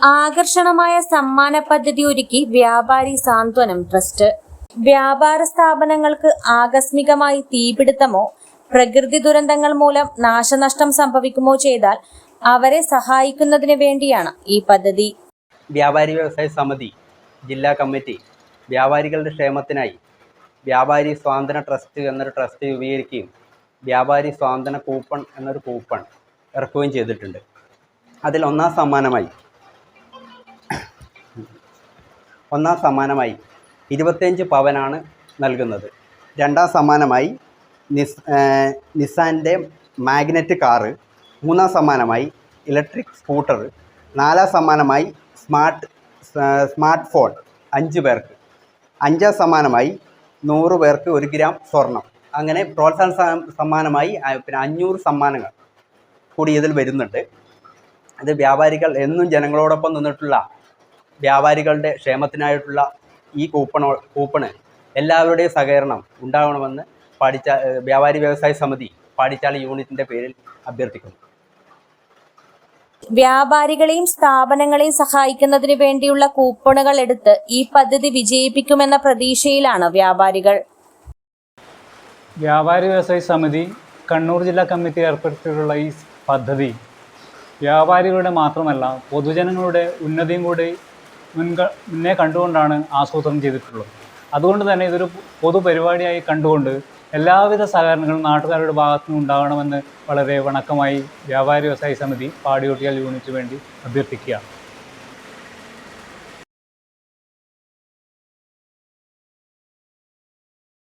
ആകർഷണമായ സമ്മാന പദ്ധതി ഒരുക്കി വ്യാപാരി സാന്ത്വനം ട്രസ്റ്റ്. വ്യാപാര സ്ഥാപനങ്ങൾക്ക് ആകസ്മികമായി തീപിടുത്തമോ പ്രകൃതി ദുരന്തങ്ങൾ മൂലം നാശനഷ്ടം സംഭവിക്കുമോ ചെയ്താൽ അവരെ സഹായിക്കുന്നതിന് വേണ്ടിയാണ് ഈ പദ്ധതി. വ്യാപാരി വ്യവസായ സമിതി ജില്ലാ കമ്മിറ്റി വ്യാപാരികളുടെ ക്ഷേമത്തിനായി വ്യാപാരി സ്വാതന്ത്ര്യ ട്രസ്റ്റ് എന്നൊരു ട്രസ്റ്റ് രൂപീകരിക്കുകയും വ്യാപാരി സ്വാതന്ത്ര്യ കൂപ്പൺ എന്നൊരു കൂപ്പൺ ഇറക്കുകയും ചെയ്തിട്ടുണ്ട്. അതിൽ ഒന്നാം സമ്മാനമായി ഒന്നാം സമ്മാനമായി ഇരുപത്തിയഞ്ച് പവനാണ് നൽകുന്നത്. രണ്ടാം സമ്മാനമായി നിസ് നിസാന്റെ മാഗ്നറ്റ് കാറ്. മൂന്നാം സമ്മാനമായി ഇലക്ട്രിക് സ്കൂട്ടർ. നാലാം സമ്മാനമായി സ്മാർട്ട് സ്മാർട്ട് ഫോൺ അഞ്ച് പേർക്ക്. അഞ്ചാം സമ്മാനമായി നൂറ് പേർക്ക് ഒരു ഗ്രാം സ്വർണം. അങ്ങനെ പ്രോത്സാഹന സമ്മാനമായി പിന്നെ അഞ്ഞൂറ് സമ്മാനങ്ങൾ കൂടി ഇതിൽ വരുന്നുണ്ട്. അത് വ്യാപാരികൾ എന്നും ജനങ്ങളോടൊപ്പം നിന്നിട്ടുള്ള വ്യാപാരികളുടെ ക്ഷേമത്തിനായിട്ടുള്ള ഈ കൂപ്പണോ കൂപ്പണ് എല്ലാവരുടെയും സഹകരണം ഉണ്ടാകണമെന്ന് പാടിച്ച വ്യാപാരി വ്യവസായ സമിതി പാടിച്ചാളി യൂണിറ്റിന്റെ പേരിൽ അഭ്യർത്ഥിക്കുന്നു. വ്യാപാരികളെയും സ്ഥാപനങ്ങളെയും സഹായിക്കുന്നതിന് വേണ്ടിയുള്ള കൂപ്പണുകൾ എടുത്ത് ഈ പദ്ധതി വിജയിപ്പിക്കുമെന്ന പ്രതീക്ഷയിലാണ് വ്യാപാരികൾ. വ്യാപാരി വ്യവസായ സമിതി കണ്ണൂർ ജില്ലാ കമ്മിറ്റി ഏർപ്പെടുത്തിയിട്ടുള്ള ഈ പദ്ധതി വ്യാപാരികളുടെ മാത്രമല്ല പൊതുജനങ്ങളുടെ ഉന്നതിയും കൂടി മുൻക മുന്നേ കണ്ടുകൊണ്ടാണ് ആസൂത്രണം ചെയ്തിട്ടുള്ളത്. അതുകൊണ്ട് തന്നെ ഇതൊരു പൊതുപരിപാടിയായി കണ്ടുകൊണ്ട് എല്ലാവിധ സഹകരണങ്ങളും നാട്ടുകാരുടെ ഭാഗത്തു നിന്ന് ഉണ്ടാകണമെന്ന് വളരെ വണക്കമായി വ്യാപാരി വ്യവസായ സമിതി പാടിയോട്ടിയാൽ യൂണിറ്റ് വേണ്ടി അഭ്യർത്ഥിക്കുകയാണ്.